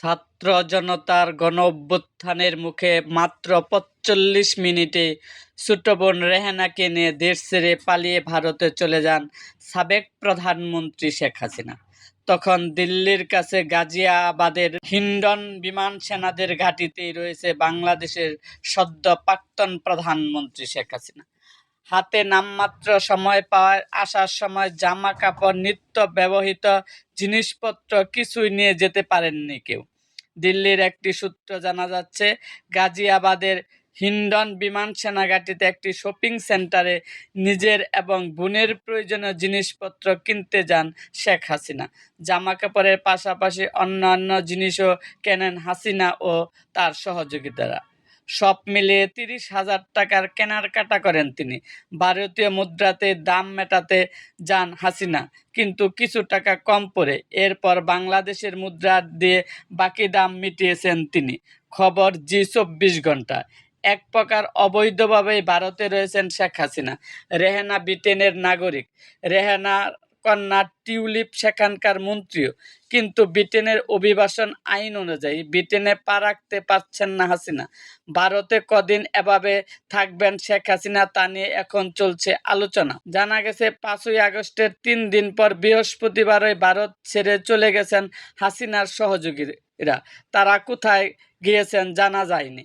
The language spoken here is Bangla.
ছাত্র জনতার গণ অভ্যুত্থানের মুখে মাত্র পঁচল্লিশ মিনিটে ছোট বোন রেহানাকে নিয়ে দেশ ছেড়ে পালিয়ে ভারতে চলে যান সাবেক প্রধানমন্ত্রী শেখ হাসিনা। তখন দিল্লির কাছে গাজিয়াবাদের হিন্ডন বিমান সেনাদের ঘাঁটিতেই রয়েছে বাংলাদেশের সদ্য প্রাক্তন প্রধানমন্ত্রী শেখ হাসিনা। হাতে নামমাত্র সময় পাওয়ায় আসার সময় জামা কাপড়, নিত্য ব্যবহৃত জিনিসপত্র কিছুই নিয়ে যেতে পারেননি কেউ। দিল্লির একটি সূত্র জানা যাচ্ছে, গাজিয়াবাদের হিন্ডন বিমান সেনাঘাটিতে একটি শপিং সেন্টারে নিজের এবং বোনের প্রয়োজনীয় জিনিসপত্র কিনতে যান শেখ হাসিনা। জামা কাপড়ের পাশাপাশি অন্যান্য জিনিসও কেনেন হাসিনা ও তার সহযোগিতারা সব মিলিয়ে তিরিশ হাজার টাকার কেনাকাটা করেন তিনি। ভারতীয় মুদ্রাতে দাম মেটাতে যান হাসিনা, কিন্তু কিছু টাকা কম পড়ে। এরপর বাংলাদেশের মুদ্রা দিয়ে বাকি দাম মিটিয়েছেন তিনি। খবর জি চব্বিশ ঘণ্টা। এক প্রকার অবৈধভাবেই ভারতে রয়েছেন শেখ হাসিনা। রেহানা ব্রিটেনের নাগরিক। রেহানার কন্যা টিউলিপ সেখানকার মন্ত্রীও। কিন্তু ব্রিটেনের অভিবাসন আইন অনুযায়ী ব্রিটেনে পা রাখতে পারছেন না হাসিনা। ভারতে কদিন এভাবে থাকবেন শেখ হাসিনা তা নিয়ে এখন চলছে আলোচনা। জানা গেছে, পাঁচই আগস্টের তিন দিন পর বৃহস্পতিবারই ভারত ছেড়ে চলে গেছেন হাসিনার সহযোগীরা। তারা কোথায় গিয়েছেন জানা যায়নি।